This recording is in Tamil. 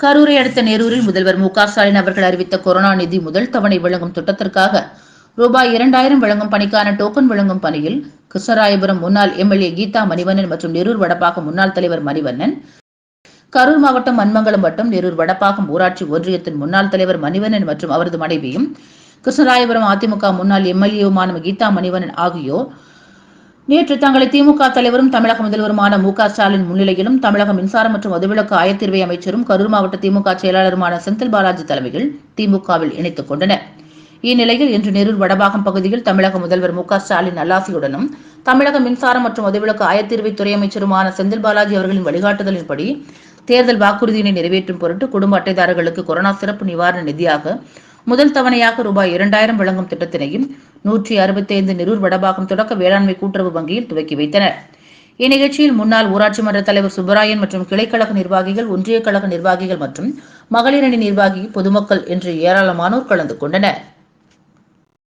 கரூரை அடுத்த நேரூரில் முதல்வர் மு க ஸ்டாலின் அவர்கள் அறிவித்த கொரோனா நிதி முதல் தவணை வழங்கும் திட்டத்திற்காக ரூபாய் இரண்டாயிரம் வழங்கும் பணிக்கான டோக்கன் வழங்கும் பணியில் கிருஷ்ணராயபுரம் முன்னாள் எம்எல்ஏ கீதா மணிவண்ணன் மற்றும் நெரூர் வடப்பாக்கம் முன்னாள் தலைவர் மணிவண்ணன் கரூர் மாவட்டம் மன்மங்கலம் வட்டம் நெரூர் வடப்பாக்கம் ஊராட்சி ஒன்றியத்தின் முன்னாள் தலைவர் மணிவண்ணன் மற்றும் அவரது மனைவியும் கிருஷ்ணராயபுரம் அதிமுக முன்னாள் எம்எல்ஏவுமான கீதா மணிவண்ணன் ஆகியோர் நேற்று தங்களை திமுக தலைவரும் தமிழக முதல்வருமான மு க ஸ்டாலின் முன்னிலையிலும் தமிழக மின்சாரம் மற்றும் மதுவிலக்கு ஆயத்தீர்வை அமைச்சரும் கரூர் மாவட்ட திமுக செயலாளருமான செந்தில் பாலாஜி தலைமையில் திமுகவில் இணைத்துக் கொண்டனர். இந்நிலையில் இன்று நெரூர் வடபாகம் பகுதியில் தமிழக முதல்வர் மு க ஸ்டாலின் நல்லாசியுடனும் தமிழக மின்சாரம் மற்றும் மதுவிலக்கு ஆயத்தீர்வை துறை அமைச்சருமான செந்தில் பாலாஜி அவர்களின் வழிகாட்டுதலின்படி தேர்தல் வாக்குறுதியினை நிறைவேற்றும் பொருட்டு குடும்ப அட்டைதாரர்களுக்கு கொரோனா சிறப்பு நிவாரண நிதியாக முதல் தவணையாக ரூபாய் இரண்டாயிரம் வழங்கும் திட்டத்தினையும் நூற்றி அறுபத்தி ஐந்து நிரூர் வடபாகம் தொடக்க வேளாண்மை கூட்டுறவு வங்கியில் துவக்கி வைத்தனர். இந்நிகழ்ச்சியில் முன்னாள் ஊராட்சி மன்ற தலைவர் சுப்பராயன் மற்றும் கிளைக்கழக நிர்வாகிகள் ஒன்றிய கழக நிர்வாகிகள் மற்றும் மகளிரணி நிர்வாகி பொதுமக்கள் என்று ஏராளமானோர் கலந்து கொண்டனர்.